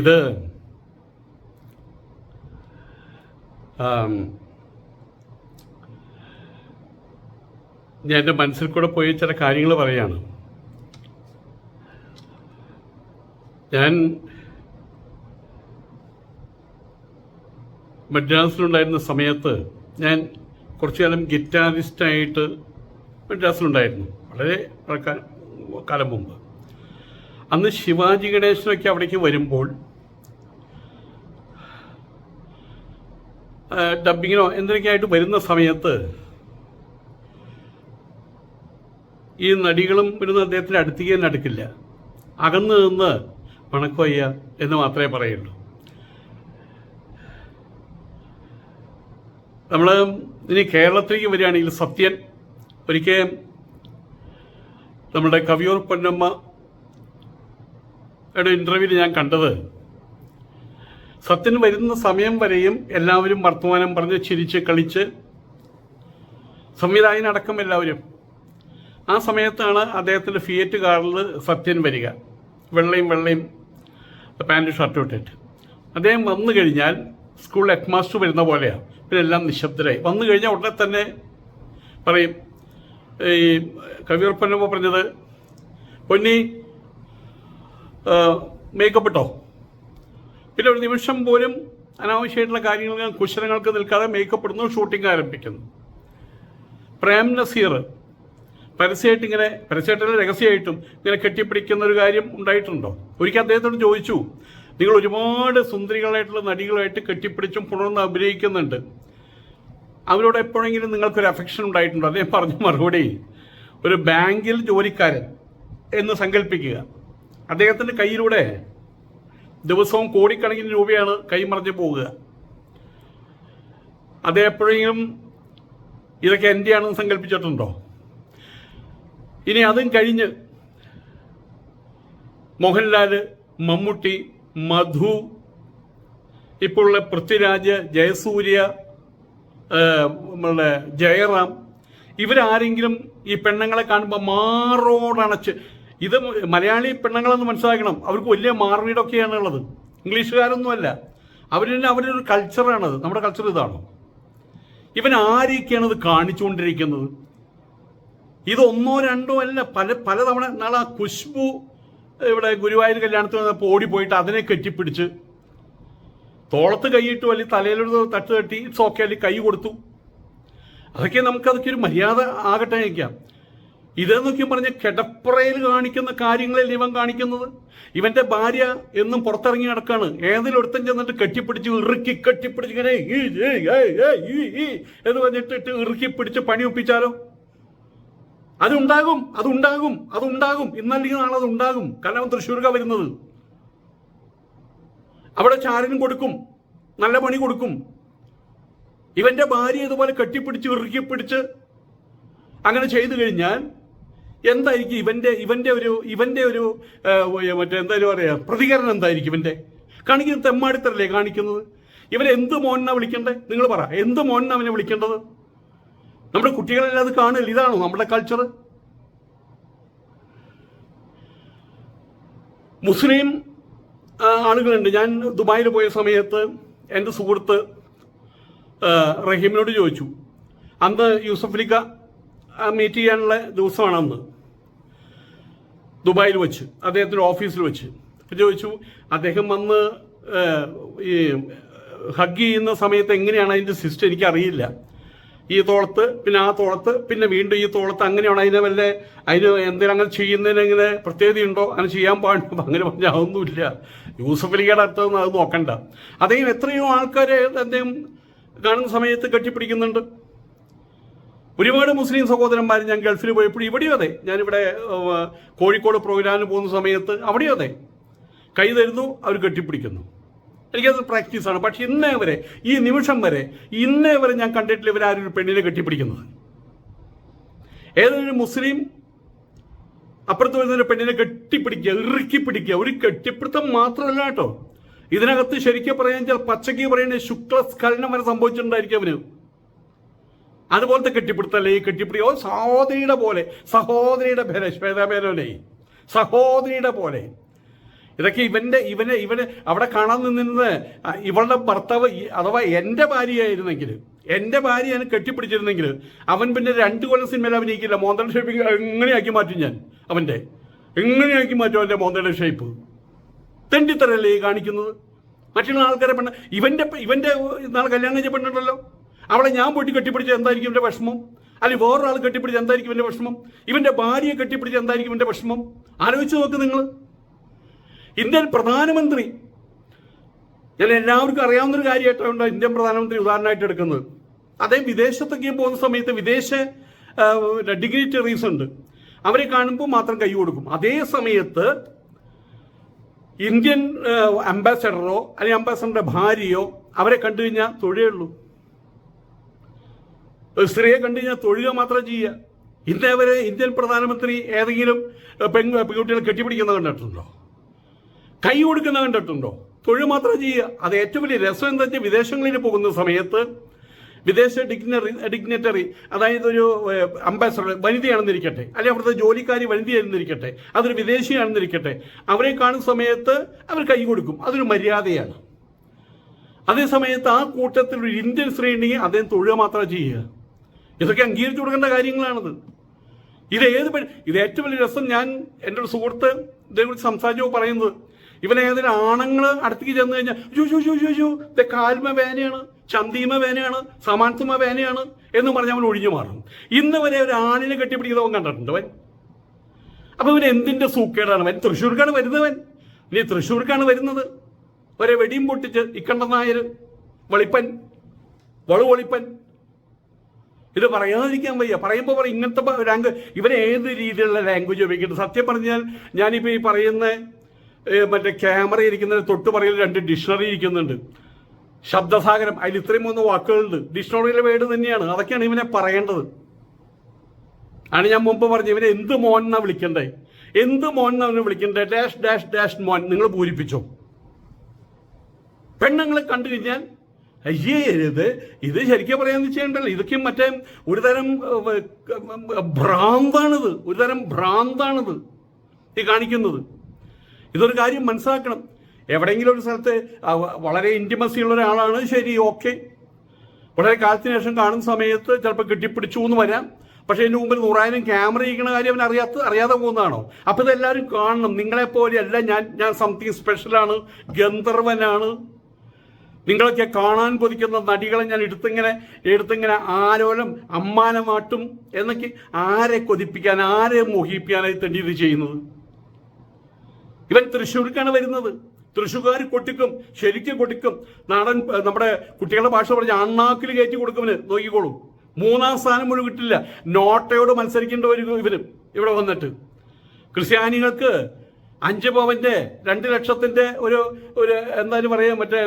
ഇത് ഞാൻ എന്റെ മനസ്സിൽ കൂടെ പോയി ചില കാര്യങ്ങൾ പറയാണ്. ഞാൻ മദ്രാസിലുണ്ടായിരുന്ന സമയത്ത് ഞാൻ കുറച്ചു കാലം ഗിറ്റാറിസ്റ്റായിട്ട് മദ്രാസിലുണ്ടായിരുന്നു. വളരെ കാലം മുമ്പ്. അന്ന് ശിവാജി ഗണേശനൊക്കെ അവിടേക്ക് വരുമ്പോൾ ഡബിങ്ങിനോ എന്തിനൊക്കെ ആയിട്ട് വരുന്ന സമയത്ത് ഈ നടികളും വരുന്ന അദ്ദേഹത്തിന്റെ അടുത്തേക്ക് തന്നെ അടുക്കില്ല. അകന്ന് നിന്ന് വണക്കോയ്യ എന്ന് മാത്രമേ പറയുള്ളൂ. നമ്മൾ ഇനി കേരളത്തിലേക്ക് വരികയാണെങ്കിൽ സത്യൻ ഒരിക്കൽ നമ്മുടെ കവിയൂർ പൊന്നമ്മ യുടെ ഇന്റർവ്യൂവിൽ ഞാൻ കണ്ടത്. സത്യൻ വരുന്ന സമയം വരെയും എല്ലാവരും വർത്തമാനം പറഞ്ഞ് ചിരിച്ച് കളിച്ച് സംവിധായകനടക്കം എല്ലാവരും. ആ സമയത്താണ് അദ്ദേഹത്തിന്റെ ഫിയറ്റ് കാറിൽ സത്യൻ വരിക. വെള്ളയും വെള്ളയും പാന്റ് ഷർട്ടും ഇട്ടിട്ട്. അദ്ദേഹം വന്നു കഴിഞ്ഞാൽ സ്കൂൾ ഹെഡ് മാസ്റ്റർ വരുന്ന പോലെയാണ് എല്ലാം നിശബ്ദരായി. വന്നു കഴിഞ്ഞാൽ ഉടനെ തന്നെ പറയും ഈ കവിയൂർ പൊന്നമ്മ പറഞ്ഞത് പൊന്നി മേക്കപ്പ് ഇട്ടോ? പിന്നെ ഒരു നിമിഷം പോലും അനാവശ്യമായിട്ടുള്ള കാര്യങ്ങൾ കുശലങ്ങൾക്ക് നിൽക്കാതെ മേക്കപ്പ് ഇടുന്നു ഷൂട്ടിംഗ് ആരംഭിക്കുന്നു. പ്രേം നസീർ പരസ്യമായിട്ട് ഇങ്ങനെ പരസ്യമായിട്ടല്ല രഹസ്യമായിട്ടും ഇങ്ങനെ കെട്ടിപ്പിടിക്കുന്ന ഒരു കാര്യം ഉണ്ടായിട്ടുണ്ടോ? ഒരിക്കൽ അദ്ദേഹത്തോട് ചോദിച്ചു നിങ്ങൾ ഒരുപാട് സുന്ദരികളായിട്ടുള്ള നടികളായിട്ട് കെട്ടിപ്പിടിച്ചും പുണർന്ന് അഭിനയിക്കുന്നുണ്ട്. അവരോട് എപ്പോഴെങ്കിലും നിങ്ങൾക്കൊരു അഫെക്ഷൻ ഉണ്ടായിട്ടുണ്ടോ? അദ്ദേഹം പറഞ്ഞ മറുപടി ഒരു ബാങ്കിൽ ജോലിക്കാരൻ എന്ന് സങ്കല്പിക്കുക. അദ്ദേഹത്തിന്റെ കയ്യിലൂടെ ദിവസവും കോടിക്കണക്കിന് രൂപയാണ് കൈമറിഞ്ഞ് പോവുക. അദ്ദേഹം എപ്പോഴെങ്കിലും ഇതൊക്കെ എന്റെയാണെന്ന് സങ്കല്പിച്ചിട്ടുണ്ടോ? ഇനി അതും കഴിഞ്ഞ് മോഹൻലാൽ മമ്മൂട്ടി മധു ഇപ്പോഴുള്ള പൃഥ്വിരാജ് ജയസൂര്യ നമ്മളുടെ ജയറാം ഇവരാരെങ്കിലും ഈ പെണ്ണുങ്ങളെ കാണുമ്പോൾ മാറോടണച്ച് ഇത് മലയാളി പെണ്ണുങ്ങളെന്ന് മനസ്സിലാക്കണം. അവർക്ക് വലിയ മാർവീടൊക്കെയാണ് ഉള്ളത് ഇംഗ്ലീഷുകാരൊന്നുമല്ല അവരുടെ ഒരു കൾച്ചറാണത് നമ്മുടെ കൾച്ചർ ഇതാണ്? ഇവൻ ആരെയൊക്കെയാണ് ഇത് കാണിച്ചുകൊണ്ടിരിക്കുന്നത്? ഇതൊന്നോ രണ്ടോ അല്ല. പല പലതവണ നാളെ ആ കുഷ്ബു ഇവിടെ ഗുരുവായൂർ കല്യാണത്തിന് വന്നപ്പോൾ ഓടിപ്പോയിട്ട് അതിനെ കെട്ടിപ്പിടിച്ച് തോളത്ത് കൈയിട്ടു അല്ലെങ്കിൽ തലയിലൊരു തട്ട് തട്ടി ഇറ്റ്സ് ഓക്കെ അല്ലെങ്കിൽ കൈ കൊടുത്തു. അതൊക്കെ നമുക്കതൊക്കെ ഒരു മര്യാദ ആകട്ടെ വയ്ക്കാം ഇതെന്നൊക്കെ പറഞ്ഞ കിടപ്പറയിൽ കാണിക്കുന്ന കാര്യങ്ങളിൽ ഇവൻ കാണിക്കുന്നത്? ഇവന്റെ ഭാര്യ എന്നും പുറത്തിറങ്ങി നടക്കാണ്. ഏതിലൊരുത്തൻ ചെന്നിട്ട് കെട്ടിപ്പിടിച്ച് ഇറുക്കി കെട്ടിപ്പിടിച്ച് ഇങ്ങനെ എന്ന് പറഞ്ഞിട്ട് ഇറുക്കി പിടിച്ച് പണി ഒപ്പിച്ചാലോ? അതുണ്ടാകും അതുണ്ടാകും അതുണ്ടാകും. ഇന്നല്ലെങ്കിൽ നാളെ അതുണ്ടാകും. കാരണം അവൻ തൃശ്ശൂർക്ക വരുന്നത്. അവിടെ ചാരനും കൊടുക്കും. നല്ല പണി കൊടുക്കും. ഇവന്റെ ഭാര്യ ഇതുപോലെ കെട്ടിപ്പിടിച്ച് ഇറുക്കി പിടിച്ച് അങ്ങനെ ചെയ്തു കഴിഞ്ഞാൽ എന്തായിരിക്കും ഇവന്റെ ഇവന്റെ ഒരു ഇവന്റെ ഒരു മറ്റേ എന്തായാലും പറയാ? പ്രതികരണം എന്തായിരിക്കും ഇവന്റെ? കാണിക്കുന്നത് തെമ്മാടിത്തരല്ലേ കാണിക്കുന്നത്? ഇവരെ എന്ത് മോനാ വിളിക്കണ്ടേ? നിങ്ങൾ പറ. എന്ത് മോനാ അവനെ വിളിക്കേണ്ടത്? നമ്മുടെ കുട്ടികളെല്ലാം അത് കാണില്ല ഇതാണോ നമ്മുടെ കൾച്ചർ മുസ്ലിം ആളുകളുണ്ട്. ഞാൻ ദുബായിൽ പോയ സമയത്ത് എന്റെ സുഹൃത്ത് റഹീമിനോട് ചോദിച്ചു. അന്ന് യൂസഫ് യൂസഫലിക്ക മീറ്റ് ചെയ്യാനുള്ള ദിവസമാണ് അന്ന്. ദുബായിൽ വെച്ച് അദ്ദേഹത്തിന്റെ ഓഫീസിൽ വെച്ച്. ചോദിച്ചു അദ്ദേഹം വന്ന് ഈ ഹഗ് ചെയ്യുന്ന സമയത്ത് എങ്ങനെയാണ് അതിന്റെ സിസ്റ്റം? എനിക്കറിയില്ല. ഈ തോളത്ത് പിന്നെ ആ തോളത്ത് പിന്നെ വീണ്ടും ഈ തോളത്ത് അങ്ങനെയാണ് അതിനെ വല്ല അതിന് എന്തെങ്കിലും അങ്ങനെ ചെയ്യുന്നതിന് ഇങ്ങനെ പ്രത്യേകതയുണ്ടോ അങ്ങനെ ചെയ്യാൻ പാടുണ്ടോ അങ്ങനെ പറഞ്ഞാൽ അതൊന്നുമില്ല. യൂസഫ് അലിയുടെ അടുത്തൊന്നും അത് നോക്കണ്ട. അദ്ദേഹം എത്രയോ ആൾക്കാരെ അദ്ദേഹം കാണുന്ന സമയത്ത് കെട്ടിപ്പിടിക്കുന്നുണ്ട്. ഒരുപാട് മുസ്ലിം സഹോദരന്മാർ ഞാൻ ഗൾഫിൽ പോയപ്പോഴും ഇവിടെയും അതെ. ഞാനിവിടെ കോഴിക്കോട് പ്രോഗ്രാമിന് പോകുന്ന സമയത്ത് അവിടെയും അതെ. കൈ തരുന്നു അവർ കെട്ടിപ്പിടിക്കുന്നു. എനിക്കത് പ്രാക്ടീസാണ് പക്ഷെ ഇന്നേ വരെ ഈ നിമിഷം വരെ ഇന്നേ വരെ ഞാൻ കണ്ടിട്ടില്ല ഇവരാരും ഒരു പെണ്ണിനെ കെട്ടിപ്പിടിക്കുന്നത്. ഏതൊരു മുസ്ലിം അപ്പുറത്ത് വരുന്ന ഒരു പെണ്ണിനെ കെട്ടിപ്പിടിക്കുക ഇറുക്കി പിടിക്കുക ഒരു കെട്ടിപ്പിടുത്തം മാത്രമല്ല കേട്ടോ. ഇതിനകത്ത് ശരിക്കും പറയാൻ വെച്ചാൽ പച്ചയ്ക്ക് പറയുന്ന ശുക്ലസ്ഖലനം വരെ സംഭവിച്ചിട്ടുണ്ടായിരിക്കും അവന്. അതുപോലത്തെ കെട്ടിപ്പിടുത്തല്ലേ ഈ കെട്ടിപ്പിടിയോ സഹോദരിയുടെ പോലെ. സഹോദരിയുടെ പേരെ ശ്വേതാപേരല്ലേ സഹോദരിയുടെ പോലെ. ഇതൊക്കെ ഇവന്റെ ഇവനെ ഇവന് അവിടെ കാണാൻ നിന്നിരുന്നത് ഇവളുടെ ഭർത്താവ് അഥവാ എന്റെ ഭാര്യയായിരുന്നെങ്കിൽ എന്റെ ഭാര്യയാണ് കെട്ടിപ്പിടിച്ചിരുന്നെങ്കിൽ അവൻ പിന്നെ രണ്ട് കൊല്ലം സിനിമയിൽ അഭിനയിക്കില്ല. മോന്തയുടെ ഷേപ്പ് എങ്ങനെയാക്കി മാറ്റും ഞാൻ അവന്റെ? എങ്ങനെയാക്കി മാറ്റും അവന്റെ മോന്തയുടെ ഷേപ്പ് തെണ്ടിത്തരല്ലേ കാണിക്കുന്നത്? മറ്റുള്ള ആൾക്കാരെ പെണ്ണ ഇവന്റെ ഇവന്റെ നാളെ കല്യാണം കഴിച്ച പെണ്ണുണ്ടല്ലോ. അവളെ ഞാൻ പോയിട്ട് കെട്ടിപ്പിടിച്ച എന്തായിരിക്കും ഇവന്റെ വിഷമം? അല്ലെങ്കിൽ വേറൊരാൾ കെട്ടിപ്പിടിച്ച എന്തായിരിക്കും ഇവന്റെ വിഷമം? ഇവന്റെ ഭാര്യയെ കെട്ടിപ്പിടിച്ച എന്തായിരിക്കും ഇവന്റെ വിഷമം? ആലോചിച്ച് നോക്ക് നിങ്ങൾ ഇന്ത്യൻ പ്രധാനമന്ത്രി ഞാൻ എല്ലാവർക്കും അറിയാവുന്ന ഒരു കാര്യമായിട്ടുണ്ട് ഇന്ത്യൻ പ്രധാനമന്ത്രി ഉദാഹരണമായിട്ട് എടുക്കുന്നത്. അദ്ദേഹം വിദേശത്തൊക്കെ പോകുന്ന സമയത്ത് വിദേശ ഡിഗ്നിറ്ററീസ് ഉണ്ട്. അവരെ കാണുമ്പോൾ മാത്രം കൈ കൊടുക്കും. അതേ സമയത്ത് ഇന്ത്യൻ അംബാസഡറോ അല്ലെങ്കിൽ അംബാസഡറുടെ ഭാര്യയോ അവരെ കണ്ടു കഴിഞ്ഞാൽ തൊഴേ ഉള്ളൂ. ഒരു സ്ത്രീയെ കണ്ടു കഴിഞ്ഞാൽ തൊഴുക മാത്രം ചെയ്യുക. ഇന്നേ വരെ ഇന്ത്യൻ പ്രധാനമന്ത്രി ഏതെങ്കിലും പെങ് പെൺ പെൺകുട്ടികളെ കെട്ടിപ്പിടിക്കുന്നത് കണ്ടിട്ടുണ്ടോ? കൈ കൊടുക്കുന്ന കണ്ടിട്ടുണ്ടോ? തൊഴിൽ മാത്രം ചെയ്യുക. അത് ഏറ്റവും വലിയ രസം എന്താ വെച്ചാൽ വിദേശങ്ങളിൽ പോകുന്ന സമയത്ത് വിദേശ ഡിഗ്നറി ഡിഗ്നറ്ററി അതായത് ഒരു അംബാസഡർ വനിതയാണെന്നിരിക്കട്ടെ അല്ലെങ്കിൽ അവിടുത്തെ ജോലിക്കാരി വനിതയാണെന്നിരിക്കട്ടെ അതൊരു വിദേശിയാണെന്നിരിക്കട്ടെ അവരെ കാണുന്ന സമയത്ത് അവർ കൈ കൊടുക്കും. അതൊരു മര്യാദയാണ്. അതേ സമയത്ത് ആ കൂട്ടത്തിൽ ഒരു ഇന്ത്യൻ സ്ത്രീ ഉണ്ടെങ്കിൽ അദ്ദേഹം തൊഴിൽ മാത്രം ചെയ്യുക. ഇതൊക്കെ അംഗീകരിച്ചു കൊടുക്കേണ്ട കാര്യങ്ങളാണിത്. ഇത് ഏത് ഇത് ഏറ്റവും വലിയ രസം ഞാൻ എന്റെ ഒരു സുഹൃത്ത് ഇതേക്കുറിച്ച് സംസാരിച്ചു പറയുന്നത്. ഇവൻ ഏതൊരു ആണുങ്ങൾ അടുത്തേക്ക് ചെന്ന് കഴിഞ്ഞാൽ ജോ ജോ ജോ ജോ ജോ ഇത് കാൽമ വേനയാണ് ചന്തീമ വേനയാണ് സമാൻസമ വേനയാണ് എന്ന് പറഞ്ഞാൽ അവൻ ഒഴിഞ്ഞു മാറും ഇന്ന് വരെ ഒരു ആണിനെ കെട്ടിപ്പിടിക്കുന്നവൻ കണ്ടിട്ടുണ്ട് അവൻ. അപ്പൊ ഇവൻ എന്തിന്റെ സൂക്കേടാണ്? അവൻ തൃശ്ശൂർക്കാണ് വരുന്നവൻ ഇനി തൃശ്ശൂർക്കാണ് വരുന്നത്. ഒരേ വെടിയും പൊട്ടിച്ച് ഇക്കണ്ട നായർ വെളിപ്പൻ വളു വെളിപ്പൻ ഇത് പറയാതിരിക്കാൻ വയ്യ. പറയുമ്പോൾ പറയും ഇങ്ങനത്തെ ലാംഗ്വേജ് ഇവരെ ഏത് രീതിയിലുള്ള ലാംഗ്വേജ് ഉപയോഗിക്കുന്നത് സത്യം പറഞ്ഞാൽ ഞാനിപ്പോൾ ഈ പറയുന്ന മറ്റേ ക്യാമറ ഇരിക്കുന്ന തൊട്ട് പറയുന്ന രണ്ട് ഡിക്ഷണറി ഇരിക്കുന്നുണ്ട്. ശബ്ദസാഗരം അതിൽ ഇത്രയും മൂന്ന് വാക്കുകളുണ്ട്. ഡിക്ഷണറിയിലെ വേർഡ് തന്നെയാണ്. അതൊക്കെയാണ് ഇവനെ പറയേണ്ടത്. ആണ് ഞാൻ മുമ്പ് പറഞ്ഞു ഇവനെ എന്ത് മോൻ എന്നാ വിളിക്കണ്ടേ? എന്ത് മോൻ എന്നാ അവനെ വിളിക്കണ്ടേ? ഡാഷ് ഡാഷ് ഡാഷ് മോൻ. നിങ്ങൾ പൂരിപ്പിച്ചോ. പെണ്ണുങ്ങളെ കണ്ടു കഴിഞ്ഞാൽ അയ്യേ ഇത് ശരിക്കും പറയാന്ന് ചെയ്യണ്ടല്ലോ ഇതൊക്കെ മറ്റേ ഒരുതരം ഭ്രാന്താണിത്. ഒരുതരം ഭ്രാന്താണിത് ഈ കാണിക്കുന്നത്. ഇതൊരു കാര്യം മനസ്സിലാക്കണം. എവിടെയെങ്കിലും ഒരു സ്ഥലത്ത് വളരെ ഇന്റിമസി ഉള്ള ഒരാളാണ് ശരി ഓക്കെ വളരെ കാലത്തിന് ശേഷം കാണുന്ന സമയത്ത് ചിലപ്പോൾ കെട്ടിപ്പിടിച്ചു എന്ന് വരാം. പക്ഷേ ഇതിന് മുമ്പിൽ നൂറായിരം ക്യാമറ ഇരിക്കുന്ന കാര്യം അവൻ അറിയാത്ത അറിയാതെ പോകുന്നതാണോ? അപ്പോൾ ഇതെല്ലാവരും കാണണം. നിങ്ങളെപ്പോലെയല്ല ഞാൻ ഞാൻ സംതിങ് സ്പെഷ്യലാണ് ഗന്ധർവനാണ്. നിങ്ങളൊക്കെ കാണാൻ കൊതിക്കുന്ന നടികളെ ഞാൻ എടുത്തിങ്ങനെ എടുത്തിങ്ങനെ ആരോലം അമ്മാനമാട്ടും എന്നൊക്കെ ആരെ കൊതിപ്പിക്കാൻ ആരെ മോഹിപ്പിക്കാനായി തന്നെ ഇത് ചെയ്യുന്നത്? ഇവൻ തൃശ്ശൂർക്കാണ് വരുന്നത്. തൃശ്ശൂർക്കാർ കൊട്ടിക്കും ശരിക്കും കൊട്ടിക്കും. നാടൻ നമ്മുടെ കുട്ടികളുടെ ഭാഷ പറഞ്ഞ അണ്ണാക്കിൽ കയറ്റി കൊടുക്കുവന് നോക്കിക്കോളൂ. മൂന്നാം സ്ഥാനം മുഴുവൻ കിട്ടില്ല. നോട്ടയോട് മത്സരിക്കേണ്ടി വരും ഇവരും ഇവിടെ വന്നിട്ട്. ക്രിസ്ത്യാനികൾക്ക് അഞ്ച് പവന്റെ രണ്ട് ലക്ഷത്തിന്റെ ഒരു ഒരു എന്തായാലും പറയാം മറ്റേ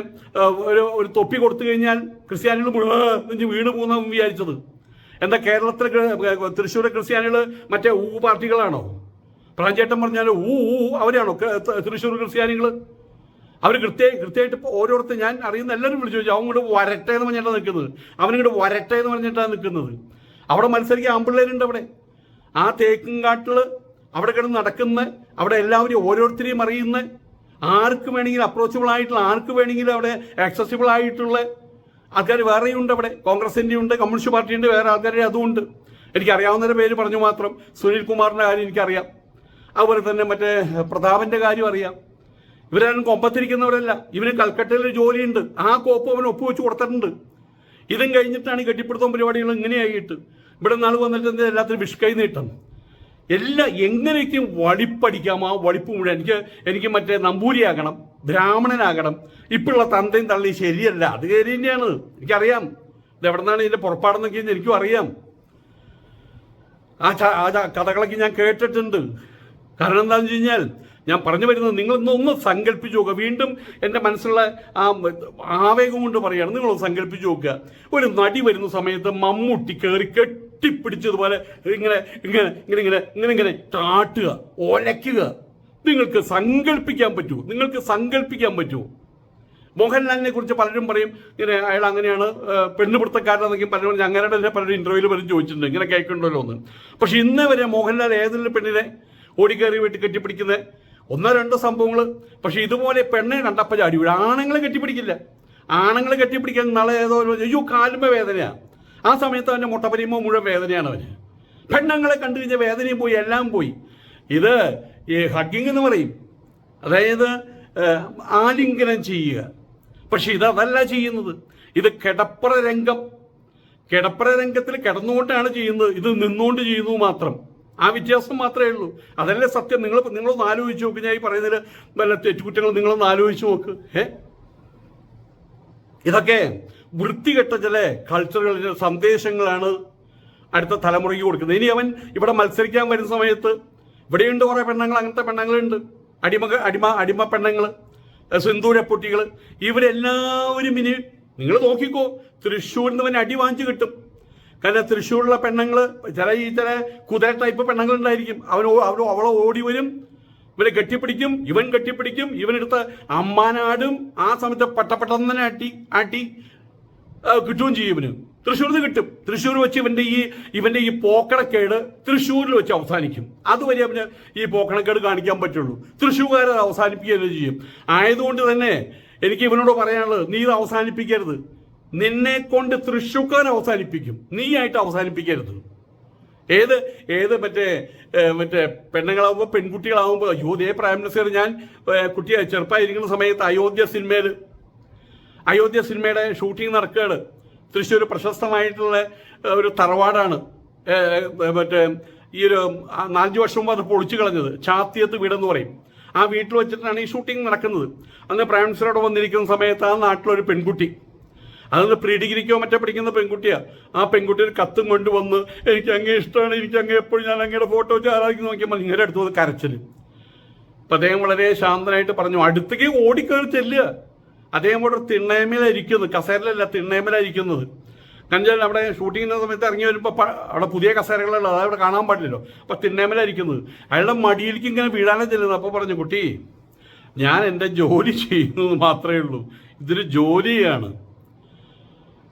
ഒരു ഒരു തൊപ്പി കൊടുത്തു കഴിഞ്ഞാൽ ക്രിസ്ത്യാനികൾ മുഴുവൻ വീണ് പോകുന്ന വിചാരിച്ചത്. എന്താ കേരളത്തിലെ തൃശ്ശൂരെ ക്രിസ്ത്യാനികൾ മറ്റേ ഊ പാർട്ടികളാണോ? പ്രാഞ്ചേട്ടൻ പറഞ്ഞാൽ ഊ ഊ അവരാണോ തൃശ്ശൂർ ക്രിസ്ത്യാനികൾ? അവർ കൃത്യ കൃത്യമായിട്ട് ഓരോരുത്തർ ഞാൻ അറിയുന്ന എല്ലാവരും വിളിച്ചു ചോദിച്ചു അവൻ ഇങ്ങോട്ട് വരട്ടെ എന്ന് പറഞ്ഞിട്ടാണ് നിൽക്കുന്നത്. അവനിങ്ങോട്ട് വരട്ടെ എന്ന് പറഞ്ഞിട്ടാണ് നിൽക്കുന്നത്. അവിടെ മത്സരിക്കാൻ ആമ്പിള്ളേരുണ്ട് അവിടെ. ആ തേക്കുംകാട്ടിൽ അവിടെ കിടന്ന് നടക്കുന്ന അവിടെ എല്ലാവരും ഓരോരുത്തരെയും അറിയുന്ന. ആർക്ക് വേണമെങ്കിലും അപ്രോച്ചബിൾ ആയിട്ടുള്ള ആർക്ക് വേണമെങ്കിലും അവിടെ ആക്സസിബിൾ ആയിട്ടുള്ള ആൾക്കാർ വേറെയും ഉണ്ട് അവിടെ. കോൺഗ്രസിന്റെ ഉണ്ട് കമ്മ്യൂണിസ്റ്റ് പാർട്ടിയുണ്ട് വേറെ ആൾക്കാരുടെ അതുമുണ്ട് എനിക്കറിയാവുന്നവരുടെ പേര് പറഞ്ഞു മാത്രം. സുനിൽ കുമാറിന്റെ കാര്യം എനിക്കറിയാം. അതുപോലെ തന്നെ മറ്റേ പ്രതാപന്റെ കാര്യം അറിയാം. ഇവരാരും കൊമ്പത്തിരിക്കുന്നവരല്ല. ഇവന് കൽക്കട്ടയിൽ ജോലിയുണ്ട്. ആ കോപ്പ് അവൻ ഒപ്പുവെച്ച് കൊടുത്തിട്ടുണ്ട്. ഇതും കഴിഞ്ഞിട്ടാണ് ഈ കെട്ടിപ്പിടുത്തം പരിപാടികൾ ഇങ്ങനെയായിട്ട്. ഇവിടെ നാൾ വന്നിട്ട് എല്ലാത്തിനും വിഷ്കൈ നീട്ടം എല്ലാം എങ്ങനെയൊക്കെയും വളിപ്പടിക്കാം ആ വളിപ്പ് മുഴുവൻ. എനിക്ക് എനിക്ക് മറ്റേ നമ്പൂരിയാകണം ബ്രാഹ്മണനാകണം. ഇപ്പോഴുള്ള തന്തയും തള്ളി ശരിയല്ല. അത് ശരി തന്നെയാണ്. എനിക്കറിയാം. ഇത് എവിടെ നിന്നാണ് ഇതിന്റെ പുറപ്പാടെന്നൊക്കെ എനിക്കും അറിയാം. ആ കഥകളൊക്കെ ഞാൻ കേട്ടിട്ടുണ്ട്. കാരണം എന്താണെന്ന് വെച്ച് കഴിഞ്ഞാൽ ഞാൻ പറഞ്ഞു വരുന്നത് നിങ്ങളൊന്ന് ഒന്ന് സങ്കല്പിച്ച് നോക്കുക. വീണ്ടും എന്റെ മനസ്സിലുള്ള ആ ആവേഗം കൊണ്ട് പറയുകയാണ് നിങ്ങളൊന്ന് സങ്കല്പിച്ച് നോക്കുക. ഒരു നടി വരുന്ന സമയത്ത് മമ്മൂട്ടി കയറി കെട്ടിപ്പിടിച്ചതുപോലെ ഇങ്ങനെ ഇങ്ങനെ ഇങ്ങനെ ഇങ്ങനെ ഇങ്ങനെ ഇങ്ങനെ ചാട്ടുക ഒലയ്ക്കുക. നിങ്ങൾക്ക് സങ്കല്പിക്കാൻ പറ്റുമോ നിങ്ങൾക്ക് സങ്കല്പിക്കാൻ പറ്റുമോ മോഹൻലാലിനെ കുറിച്ച് പലരും പറയും ഇങ്ങനെ അയാൾ അങ്ങനെയാണ് പെണ്ണുപിടുത്തക്കാരനെന്നൊക്കെ പലരും പറഞ്ഞു. അങ്ങനെ തന്നെ പലരും ഇന്റർവ്യൂവിൽ പലരും ചോദിച്ചിട്ടുണ്ട്. ഇങ്ങനെ കേൾക്കണ്ടല്ലോ എന്ന്. പക്ഷെ ഇന്ന് വരെ മോഹൻലാൽ ഏതെങ്കിലും പെണ്ണിനെ ഓടിക്കയറി വീട്ടിൽ കെട്ടിപ്പിടിക്കുന്ന? ഒന്നോ രണ്ടോ സംഭവങ്ങൾ പക്ഷെ ഇതുപോലെ പെണ്ണെ കണ്ടപ്പോൾ ചാടി വീഴും. ആണുങ്ങളെ കെട്ടിപ്പിടിക്കില്ല. ആണുങ്ങളെ കെട്ടിപ്പിടിക്കാൻ നാളെ ഏതോ അയ്യോ കാലുമ്പ വേദനയാ. ആ സമയത്ത് അവന്റെ മുട്ടപ്പരിയുമ്പോൾ മുഴുവൻ വേദനയാണ് അവന്. പെണ്ണുങ്ങളെ കണ്ടു കഴിഞ്ഞാൽ വേദനയും പോയി എല്ലാം പോയി. ഇത് ഈ ഹഗ്ഗിങ് എന്ന് പറയും. അതായത് ആലിംഗനം ചെയ്യുക. പക്ഷെ ഇതല്ല ചെയ്യുന്നത്. ഇത് കിടപ്പറ രംഗം. കിടപ്പറ രംഗത്തിൽ കിടന്നുകൊണ്ടാണ് ചെയ്യുന്നത്. ഇത് നിന്നുകൊണ്ട് ചെയ്യുന്നു മാത്രം. ആ വ്യത്യാസം മാത്രമേ ഉള്ളൂ. അതല്ലേ സത്യം. നിങ്ങൾ നിങ്ങളൊന്ന് ആലോചിച്ച് നോക്ക്. ഞാൻ ഈ പറയുന്നതിൽ വല്ല തെറ്റുകുറ്റങ്ങൾ നിങ്ങളൊന്ന് ആലോചിച്ച് നോക്ക്. ഏ ഇതൊക്കെ വൃത്തികെട്ട ചില കൾച്ചറുകളിലെ സന്ദേശങ്ങളാണ് അടുത്ത തലമുറയ്ക്ക് കൊടുക്കുന്നത്. ഇനി അവൻ ഇവിടെ മത്സരിക്കാൻ വരുന്ന സമയത്ത് ഇവിടെയുണ്ട് കുറേ പെണ്ണുങ്ങൾ അങ്ങനത്തെ പെണ്ണുങ്ങളുണ്ട്. അടിമ അടിമ അടിമ പെണ്ണുങ്ങൾ സിന്ദൂര പൊട്ടികൾ ഇവരെല്ലാവരും ഇനി നിങ്ങൾ നോക്കിക്കോ തൃശ്ശൂരിൽ നിന്ന് അവൻ അടി വാങ്ങിച്ചു കിട്ടും. കാരണം തൃശ്ശൂരിലെ പെണ്ണുങ്ങൾ ചില ഈ ചില കുതിര ടൈപ്പ് പെണ്ണുങ്ങളുണ്ടായിരിക്കും. അവൻ അവർ അവളെ ഓടി വരും ഇവരെ കെട്ടിപ്പിടിക്കും ഇവൻ കെട്ടിപ്പിടിക്കും ഇവനെടുത്ത് അമ്മാനാടും ആ സമയത്ത് പട്ടപ്പെട്ടന്നെ ആട്ടി ആട്ടി. കിട്ടുകയും ചെയ്യും ഇവന്. തൃശ്ശൂരിൽ നിന്ന് കിട്ടും. തൃശ്ശൂർ വെച്ച് ഇവന്റെ ഈ ഇവന്റെ ഈ പോക്കണക്കേട് തൃശ്ശൂരിൽ വെച്ച് അവസാനിക്കും. അതുവരെ അവന് ഈ പോക്കണക്കേട് കാണിക്കാൻ പറ്റുള്ളൂ. തൃശ്ശൂർകാരെ അവസാനിപ്പിക്കുക ചെയ്യും. ആയതുകൊണ്ട് തന്നെ എനിക്ക് ഇവനോട് പറയാനുള്ളത് നീ ഇത് അവസാനിപ്പിക്കരുത്. നിന്നെ കൊണ്ട് തൃശ്ശൂർക്കാർ അവസാനിപ്പിക്കും. നീ ആയിട്ട് അവസാനിപ്പിക്കരുത്. ഏത് ഏത് മറ്റേ മറ്റേ പെണ്ണുങ്ങളാവുമ്പോൾ പെൺകുട്ടികളാവുമ്പോൾ അയ്യോ ദേ പ്രൈം മിനിസ്റ്റർ ഞാൻ കുട്ടിയെ ചെറുപ്പമായിരിക്കുന്ന സമയത്ത് അയോധ്യ സിനിമയിൽ അയോധ്യ സിനിമയുടെ ഷൂട്ടിംഗ് നടക്കുകയാണ്. തൃശ്ശൂർ പ്രശസ്തമായിട്ടുള്ള ഒരു തറവാടാണ്. മറ്റേ ഈ ഒരു നാലഞ്ചു വർഷം മുമ്പ് അത് പൊളിച്ചു കളഞ്ഞത്. ചാത്തിയത്ത് വീടെന്ന് പറയും. ആ വീട്ടിൽ വെച്ചിട്ടാണ് ഈ ഷൂട്ടിംഗ് നടക്കുന്നത്. അന്ന് പ്രൈം മിനിസ്റ്ററോട് വന്നിരിക്കുന്ന സമയത്ത് ആ നാട്ടിലൊരു പെൺകുട്ടി. അതൊന്ന് പ്രീ ഡിഗ്രിക്കോ മറ്റോ പഠിക്കുന്ന പെൺകുട്ടിയാ. ആ പെൺകുട്ടി ഒരു കത്തും കൊണ്ടുവന്ന് എനിക്ക് അങ്ങേ ഇഷ്ടമാണ് എനിക്ക് അങ്ങേ എപ്പോഴും ഞാൻ അങ്ങയുടെ ഫോട്ടോ വെച്ച് ആരാധിക്കും നോക്കിയപ്പോൾ നിങ്ങളുടെ അടുത്ത് വന്ന് കരച്ചിൽ. അപ്പൊ അദ്ദേഹം വളരെ ശാന്തനായിട്ട് പറഞ്ഞു അടുത്തേക്ക് ഓടിക്കയറി ചെല്ലുക. അദ്ദേഹം കൂടെ തിണ്ണേമേലായിരിക്കുന്നത് കസേരയിലല്ല തിണ്ണേമേലായിരിക്കുന്നത് കഞ്ചൻ അവിടെ ഷൂട്ടിങ്ങിന്റെ സമയത്ത് ഇറങ്ങി വരുമ്പോൾ അവിടെ പുതിയ കസേരകളുള്ള അതവിടെ കാണാൻ പാടില്ലല്ലോ. അപ്പോൾ തിണ്ണേമലായിരിക്കുന്നത് അയാളുടെ മടിയിലേക്ക് ഇങ്ങനെ വീഴാനേ ചെല്ലുന്നത് അപ്പോൾ പറഞ്ഞു കുട്ടി ഞാൻ എന്റെ ജോലി ചെയ്യുന്നത് മാത്രമേ ഉള്ളൂ. ഇതൊരു ജോലിയാണ്.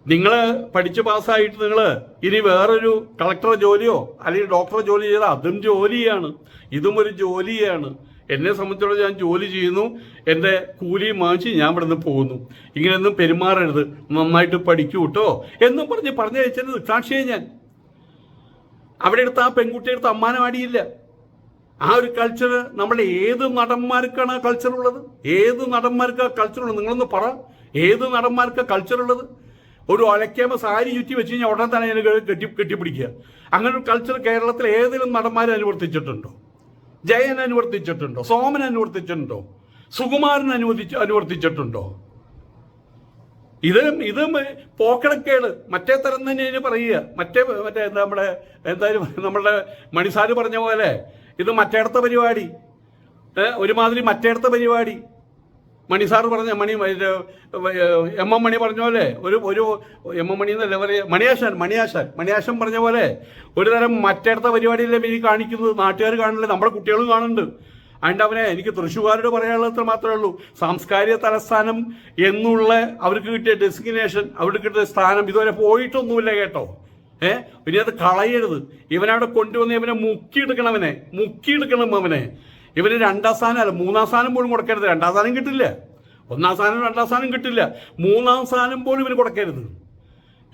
നിങ്ങൾ പഠിച്ച് പാസ്സായിട്ട് നിങ്ങൾ ഇനി വേറൊരു കളക്ടർ ജോലിയോ അല്ലെങ്കിൽ ഡോക്ടറെ ജോലി ചെയ്താൽ അതും ജോലിയാണ്. ഇതും ഒരു ജോലിയാണ്. എന്നെ സംബന്ധിച്ചോളം ഞാൻ ജോലി ചെയ്യുന്നു. എന്റെ കൂലിയും വാങ്ങിച്ച് ഞാൻ ഇവിടെ നിന്ന് പോകുന്നു. ഇങ്ങനെയൊന്നും പെരുമാറരുത്. നന്നായിട്ട് പഠിക്കൂ കേട്ടോ എന്നും പറഞ്ഞ് പറഞ്ഞു വെച്ചത് സാക്ഷിയെ ഞാൻ. അവിടെ എടുത്ത് ആ പെൺകുട്ടിയെ എടുത്ത് അമ്മാനമാടിയില്ല ആ ഒരു കൾച്ചർ നമ്മുടെ ഏത് നടന്മാർക്കാണ് ആ കൾച്ചർ ഉള്ളത്? ഏത് നടന്മാർക്ക് ആ കൾച്ചർ ഉള്ളത്? നിങ്ങളൊന്ന് പറ. ഏത് നടന്മാർക്ക് കൾച്ചർ ഉള്ളത്? ഒരു ഒലയ്ക്കാമ സാരി ചുറ്റി വെച്ച് കഴിഞ്ഞാൽ ഉടനെ തന്നെ കെട്ടി കെട്ടിപ്പിടിക്കുക. അങ്ങനെ ഒരു കൾച്ചർ കേരളത്തിൽ ഏതെങ്കിലും നടന്മാർ അനുവർത്തിച്ചിട്ടുണ്ടോ? ജയൻ അനുവർത്തിച്ചിട്ടുണ്ടോ? സോമൻ അനുവർത്തിച്ചിട്ടുണ്ടോ? സുകുമാരൻ അനുവദിച്ച് അനുവർത്തിച്ചിട്ടുണ്ടോ? ഇത് ഇത് പോക്കണക്കേട് മറ്റേ തരം തന്നെ പറയുക. മറ്റേ മറ്റേ നമ്മുടെ എന്തായാലും നമ്മളുടെ മണിസാര് പറഞ്ഞ പോലെ ഇത് മറ്റേടത്തെ പരിപാടി. ഒരുമാതിരി മറ്റേടത്തെ പരിപാടി. മണിസാർ പറഞ്ഞ മണി എം എം മണി പറഞ്ഞ പോലെ ഒരു ഒരു എം എം മണി എന്നല്ല പറയുക മണിയാശാൻ മണിയാശാൻ മണിയാശൻ പറഞ്ഞ പോലെ ഒരു തരം മറ്റേടത്തെ പരിപാടിയിലെ ഇനി കാണിക്കുന്നത് നാട്ടുകാർ കാണില്ല നമ്മുടെ കുട്ടികളും കാണുന്നുണ്ട്. അതിന്റെ അവനെ എനിക്ക് തൃശ്ശൂർകാരോട് പറയാനുള്ളത് മാത്രമേ ഉള്ളൂ. സാംസ്കാരിക തലസ്ഥാനം എന്നുള്ള അവർക്ക് കിട്ടിയ ഡെസിഗ്നേഷൻ അവർക്ക് കിട്ടിയ സ്ഥാനം ഇതുവരെ പോയിട്ടൊന്നുമില്ല കേട്ടോ. ഏ? പിന്നെ അത് കളയരുത്. ഇവനവിടെ കൊണ്ടുവന്ന് ഇവനെ മുക്കിയെടുക്കണം അവനെ മുക്കിയെടുക്കണം അവനെ. ഇവന് രണ്ടാം സ്ഥാനം അല്ല മൂന്നാം സ്ഥാനം പോലും കൊടുക്കരുത്. രണ്ടാം സ്ഥാനം കിട്ടില്ല. ഒന്നാം സ്ഥാനം രണ്ടാം സ്ഥാനം കിട്ടില്ല. മൂന്നാം സ്ഥാനം പോലും ഇവന് കൊടുക്കരുത്.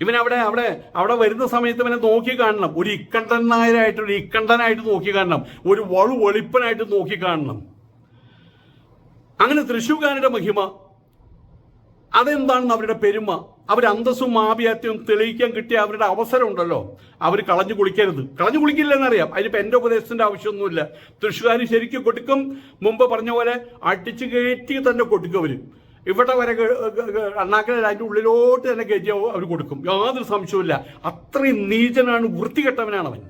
ഇവൻ അവിടെ അവിടെ അവിടെ വരുന്ന സമയത്ത് ഇവനെ നോക്കി കാണണം. ഒരു ഇക്കണ്ടൻ നായരായിട്ട് ഒരു ഇക്കണ്ടനായിട്ട് നോക്കി കാണണം. ഒരു വളു വെളിപ്പനായിട്ട് നോക്കി കാണണം. അങ്ങനെ തൃശ്ശൂർക്കാരുടെ മഹിമ അതെന്താണെന്ന് അവരുടെ പെരുമ? അവർ അന്തസ്സും ആഭിയാത്യവും തെളിയിക്കാൻ കിട്ടിയ അവരുടെ അവസരം ഉണ്ടല്ലോ. അവർ കളഞ്ഞു കുളിക്കരുത്. കളഞ്ഞു കുളിക്കില്ലെന്നറിയാം. അതിനിപ്പോൾ എന്റെ ഉപദേശത്തിന്റെ ആവശ്യമൊന്നുമില്ല. തൃശ്ശൂർ ശരിക്കും കൊടുക്കും. മുമ്പ് പറഞ്ഞ പോലെ അടിച്ചു കയറ്റി തന്നെ കൊടുക്കും അവർ ഇവിടെ വരെ അണ്ണാക്കൽ അതിന്റെ ഉള്ളിലോട്ട് തന്നെ കയറ്റി അവർ കൊടുക്കും. യാതൊരു സംശയവുമില്ല. അത്രയും നീചനാണ് വൃത്തികെട്ടവനാണ് അവൻ